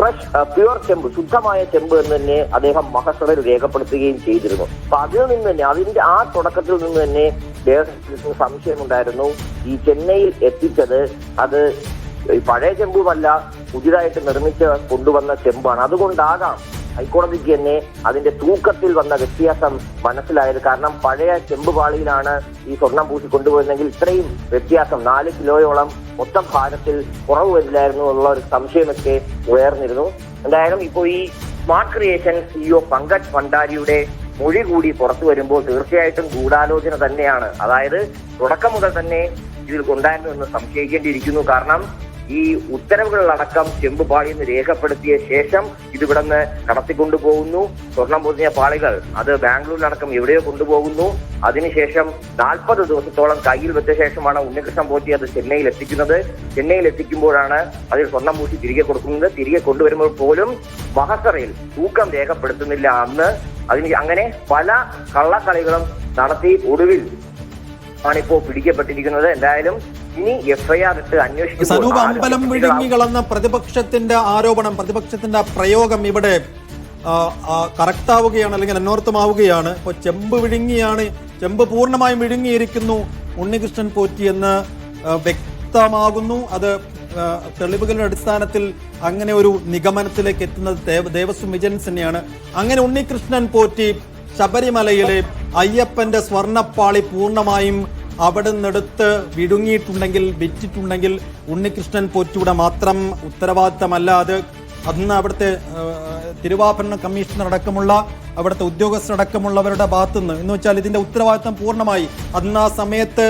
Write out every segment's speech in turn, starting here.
Fresh pure ചെമ്പ് ശുദ്ധമായ ചെമ്പ് എന്ന് തന്നെ അദ്ദേഹം മഹസറിൽ രേഖപ്പെടുത്തുകയും ചെയ്തിരുന്നു. അപ്പൊ അതിൽ നിന്ന് തന്നെ അതിന്റെ ആ തുടക്കത്തിൽ നിന്ന് തന്നെ ദേവസ്വത്തിന് സംശയമുണ്ടായിരുന്നു. ഈ ചെന്നൈയിൽ എത്തിച്ചത് അത് പഴയ ചെമ്പുമല്ല പുതിയതായിട്ട് നിർമ്മിച്ച് കൊണ്ടുവന്ന ചെമ്പാണ്. അതുകൊണ്ടാകാം ഹൈക്കോടതിക്ക് തന്നെ അതിന്റെ തൂക്കത്തിൽ വന്ന വ്യത്യാസം മനസ്സിലായത്. കാരണം പഴയ ചെമ്പ് പാളിയിലാണ് ഈ സ്വർണം പൂശി കൊണ്ടുപോയിരുന്നെങ്കിൽ ഇത്രയും വ്യത്യാസം നാല് കിലോയോളം മൊത്തം ഭാരത്തിൽ കുറവ് വരില്ലായിരുന്നു എന്നുള്ള ഒരു സംശയമൊക്കെ ഉയർന്നിരുന്നു. എന്തായാലും ഇപ്പോൾ ഈ സ്മാർട്ട് ക്രിയേഷൻ സിഇഒ പങ്കജ് ഭണ്ഡാരിയുടെ മൊഴി കൂടി പുറത്തു വരുമ്പോൾ തീർച്ചയായിട്ടും ഗൂഢാലോചന തന്നെയാണ്. അതായത് തുടക്കം മുതൽ തന്നെ ഇതിൽ കൊണ്ടായിരുന്നു എന്ന് സംശയിക്കേണ്ടിയിരിക്കുന്നു. കാരണം ഈ ഉത്തരവുകളിലടക്കം ചെമ്പ് പാളിയെന്ന് രേഖപ്പെടുത്തിയ ശേഷം ഇതിവിടുന്ന് കടത്തിക്കൊണ്ടുപോകുന്നു. സ്വർണം പൊതിഞ്ഞ പാളികൾ അത് ബാംഗ്ലൂരിലടക്കം എവിടെയോ കൊണ്ടുപോകുന്നു. അതിനുശേഷം നാൽപ്പത് ദിവസത്തോളം കയ്യിൽ വെച്ച ശേഷമാണ് ഉണ്ണികൃഷ്ണൻ പോറ്റി അത് ചെന്നൈയിൽ എത്തിക്കുന്നത്. ചെന്നൈയിൽ എത്തിക്കുമ്പോഴാണ് അതിൽ സ്വർണം പൂശി തിരികെ കൊടുക്കുന്നത്. തിരികെ കൊണ്ടുവരുമ്പോൾ പോലും മഹസറയിൽ തൂക്കം രേഖപ്പെടുത്തുന്നില്ല അന്ന്. അതിന് അങ്ങനെ പല കള്ളക്കളികളും നടത്തി ഒടുവിൽ ആണിപ്പോ പിടിക്കപ്പെട്ടിരിക്കുന്നത്. എന്തായാലും ഇനി എഫ്ഐആർ ഇട്ട് സനൂപ് അമ്പലം കളന്ന പ്രതിപക്ഷത്തിന്റെ ആരോപണം പ്രതിപക്ഷത്തിന്റെ പ്രയോഗം ഇവിടെ കറക്റ്റ് ആവുകയാണ് അല്ലെങ്കിൽ അന്വർത്ഥമാവുകയാണ്. ഇപ്പോൾ ചെമ്പ് വിഴുങ്ങിയാണ് ചെമ്പ് പൂർണമായും വിഴുങ്ങിയിരിക്കുന്നു ഉണ്ണികൃഷ്ണൻ പോറ്റി എന്ന് വ്യക്തമാകുന്നു. അത് തെളിവുകളുടെ അടിസ്ഥാനത്തിൽ അങ്ങനെ ഒരു നിഗമനത്തിലേക്ക് എത്തുന്നത് ദേവ- ദേവസ്വം വിജിലൻസ് തന്നെയാണ്. അങ്ങനെ ഉണ്ണികൃഷ്ണൻ പോറ്റി ശബരിമലയിലെ അയ്യപ്പന്റെ സ്വർണപ്പാളി പൂർണമായും അവിടെ നിന്നെടുത്ത് വിഴുങ്ങിയിട്ടുണ്ടെങ്കിൽ വിറ്റിട്ടുണ്ടെങ്കിൽ ഉണ്ണികൃഷ്ണൻ പോറ്റൂടെ മാത്രം ഉത്തരവാദിത്തമല്ല. അത് അന്ന് അവിടുത്തെ തിരുവാഭരണ കമ്മീഷണർ അടക്കമുള്ള അവിടുത്തെ ഉദ്യോഗസ്ഥരടക്കമുള്ളവരുടെ ഭാഗത്തുനിന്ന് എന്ന് വെച്ചാൽ ഇതിന്റെ ഉത്തരവാദിത്തം പൂർണമായി. അന്ന് ആ സമയത്ത്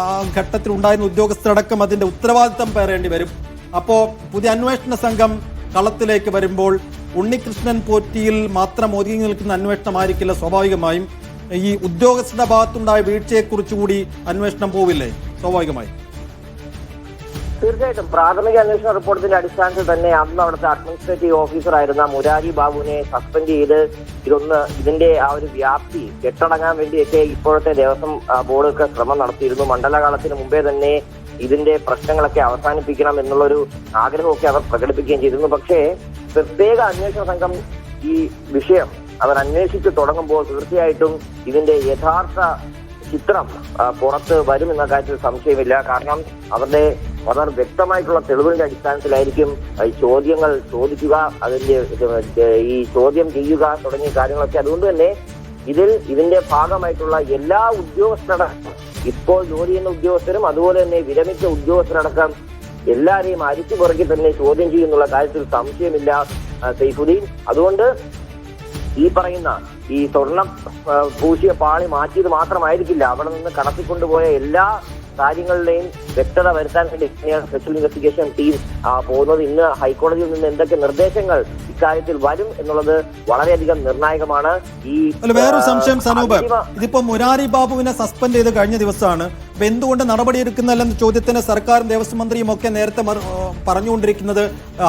ആ ഘട്ടത്തിൽ ഉണ്ടായിരുന്ന ഉദ്യോഗസ്ഥരടക്കം അതിന്റെ ഉത്തരവാദിത്തം പേറേണ്ടി വരും. അപ്പോ പുതിയ അന്വേഷണ സംഘം കളത്തിലേക്ക് വരുമ്പോൾ ഉണ്ണികൃഷ്ണൻ പോറ്റിയിൽ മാത്രം ഒതുങ്ങി നിൽക്കുന്ന അന്വേഷണമായിരിക്കില്ല സ്വാഭാവികമായും. ഈ ഉദ്യോഗസ്ഥരുടെ ഭാഗത്തുണ്ടായ വീഴ്ചയെക്കുറിച്ച് കൂടി അന്വേഷണം പോവില്ലേ? സ്വാഭാവികമായി. തീർച്ചയായിട്ടും. പ്രാഥമിക അന്വേഷണ റിപ്പോർട്ടിന്റെ അടിസ്ഥാനത്തിൽ തന്നെ അന്ന് അവിടുത്തെ അഡ്മിനിസ്ട്രേറ്റീവ് ഓഫീസർ ആയിരുന്ന മുരാരി ബാബുവിനെ സസ്പെൻഡ് ചെയ്ത് ഇതൊന്ന് ഇതിന്റെ ആ ഒരു വ്യാപ്തി കെട്ടടങ്ങാൻ വേണ്ടിയൊക്കെ ഇപ്പോഴത്തെ ദേവസ്വം ബോർഡൊക്കെ ശ്രമം നടത്തിയിരുന്നു. മണ്ഡലകാലത്തിന് മുമ്പേ തന്നെ ഇതിന്റെ പ്രശ്നങ്ങളൊക്കെ അവസാനിപ്പിക്കണം എന്നുള്ളൊരു ആഗ്രഹമൊക്കെ അവർ പ്രകടിപ്പിക്കുകയും ചെയ്തിരുന്നു. പക്ഷേ പ്രത്യേക അന്വേഷണ സംഘം ഈ വിഷയം അവർ അന്വേഷിച്ചു തുടങ്ങുമ്പോൾ തീർച്ചയായിട്ടും ഇതിന്റെ യഥാർത്ഥ ചിത്രം പുറത്ത് വരും എന്ന കാര്യത്തിൽ സംശയമില്ല. കാരണം അവരുടെ വളരെ വ്യക്തമായിട്ടുള്ള തെളിവിന്റെ അടിസ്ഥാനത്തിലായിരിക്കും ഈ ചോദ്യങ്ങൾ ചോദിക്കുക അതിന്റെ ഈ ചോദ്യം ചെയ്യുക തുടങ്ങിയ കാര്യങ്ങളൊക്കെ. അതുകൊണ്ട് തന്നെ ഇതിൽ ഇതിന്റെ ഭാഗമായിട്ടുള്ള എല്ലാ ഉദ്യോഗസ്ഥരടക്കം ഇപ്പോൾ ജോലി ചെയ്യുന്ന ഉദ്യോഗസ്ഥരും അതുപോലെ തന്നെ വിരമിച്ച ഉദ്യോഗസ്ഥരടക്കം എല്ലാരെയും അരിച്ചു പുറകെ തന്നെ ചോദ്യം ചെയ്യുന്നുള്ള കാര്യത്തിൽ സംശയമില്ല സൈഫുദ്ദീൻ. അതുകൊണ്ട് ഈ പറയുന്ന ഈ സ്വർണം പൂശിയ പാളി മാറ്റിയത് മാത്രമായിരിക്കില്ല. അവിടെ നിന്ന് കടത്തിക്കൊണ്ടുപോയ എല്ലാ കാര്യങ്ങളുടെയും വ്യക്തത വരുത്താൻ വേണ്ടി സ്പെഷ്യൽ ഇൻവെസ്റ്റിഗേഷൻ ടീം പോകുന്നത്. ഇന്ന് ഹൈക്കോടതിയിൽ നിന്ന് എന്തൊക്കെ നിർദ്ദേശങ്ങൾ ഇക്കാര്യത്തിൽ വരും എന്നുള്ളത് വളരെയധികം നിർണായകമാണ്. ഈ വേറൊരു സംശയം സനൂപ്. ഇതിപ്പോ മുരാരി ബാബുവിനെ സസ്പെൻഡ് ചെയ്ത് കഴിഞ്ഞ ദിവസമാണ് അപ്പൊ എന്തുകൊണ്ട് നടപടിയെടുക്കുന്നില്ലെന്ന ചോദ്യത്തിന് സർക്കാരും ദേവസ്വം മന്ത്രിയും ഒക്കെ നേരത്തെ പറഞ്ഞുകൊണ്ടിരിക്കുന്നത്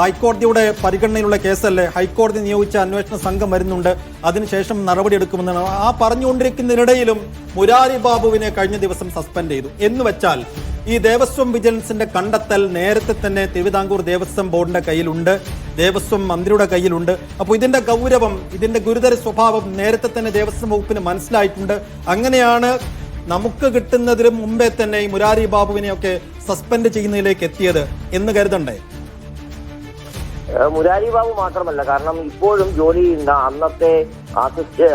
ഹൈക്കോടതിയുടെ പരിഗണനയിലുള്ള കേസല്ലേ? ഹൈക്കോടതി നിയോഗിച്ച അന്വേഷണ സംഘം വരുന്നുണ്ട്. അതിനുശേഷം നടപടിയെടുക്കുമെന്നാണ്. ആ പറഞ്ഞുകൊണ്ടിരിക്കുന്നതിനിടയിലും മുരാരി ബാബുവിനെ കഴിഞ്ഞ ദിവസം സസ്പെൻഡ് ചെയ്തു. എന്ന് വെച്ചാൽ ഈ ദേവസ്വം വിജിലൻസിന്റെ കണ്ടെത്തൽ നേരത്തെ തന്നെ തിരുവിതാംകൂർ ദേവസ്വം ബോർഡിന്റെ കയ്യിലുണ്ട്. ദേവസ്വം മന്ത്രിയുടെ കയ്യിലുണ്ട്. അപ്പോൾ ഇതിന്റെ ഗൗരവം ഇതിന്റെ ഗുരുതര സ്വഭാവം നേരത്തെ തന്നെ ദേവസ്വം വകുപ്പിന് മനസ്സിലായിട്ടുണ്ട്. അങ്ങനെയാണ് നമുക്ക് കിട്ടുന്നതിന് മുമ്പേ തന്നെ ഈ മുരാരി ബാബുവിനെയൊക്കെ സസ്പെൻഡ് ചെയ്യുന്നതിലേക്ക് എത്തിയത് എന്ന് കരുതണ്ടേ? മുരാരി ബാബു മാത്രമല്ല കാരണം ഇപ്പോഴും ജോലി ചെയ്യുന്ന അന്നത്തെ അസിസ്റ്റ്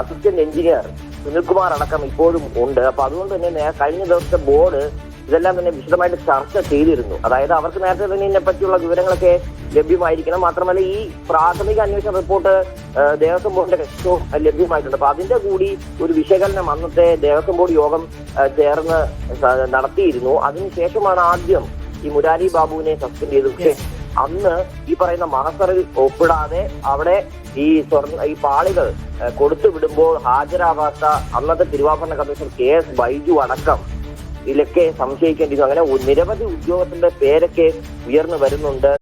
അസിസ്റ്റന്റ് എഞ്ചിനീയർ സുനിൽകുമാർ അടക്കം ഇപ്പോഴും ഉണ്ട്. അപ്പൊ അതുകൊണ്ട് തന്നെ കഴിഞ്ഞ ദിവസത്തെ ബോർഡ് ഇതെല്ലാം തന്നെ വിശദമായിട്ട് ചർച്ച ചെയ്തിരുന്നു. അതായത് അവർക്ക് നേരത്തെ തന്നെ ഇതിനെ പറ്റിയുള്ള വിവരങ്ങളൊക്കെ ലഭ്യമായിരിക്കണം. മാത്രമല്ല ഈ പ്രാഥമിക അന്വേഷണ റിപ്പോർട്ട് ദേവസ്വം ബോർഡിന്റെ കക്ഷവും ലഭ്യമായിട്ടുണ്ട്. അപ്പൊ അതിന്റെ കൂടി ഒരു വിശകലനം അന്നത്തെ ദേവസ്വം ബോർഡ് യോഗം ചേർന്ന് നടത്തിയിരുന്നു. അതിനുശേഷമാണ് ആദ്യം ഈ മുരാരി ബാബുവിനെ സസ്പെൻഡ് ചെയ്തത്. പക്ഷേ അന്ന് ഈ പറയുന്ന മഹസറിൽ ഒപ്പിടാതെ അവിടെ ഈ സ്വർണ ഈ പാളികൾ കൊടുത്തു വിടുമ്പോൾ ഹാജരാവാത്ത അന്നത്തെ തിരുവാഭരണ കമ്മീഷൻ കെ എസ് ബൈജു അടക്കം ഇതിലൊക്കെ സംശയിക്കേണ്ടിയിരുന്നു. അങ്ങനെ നിരവധി ഉദ്യോഗത്തിന്റെ പേരൊക്കെ ഉയർന്നു വരുന്നുണ്ട്.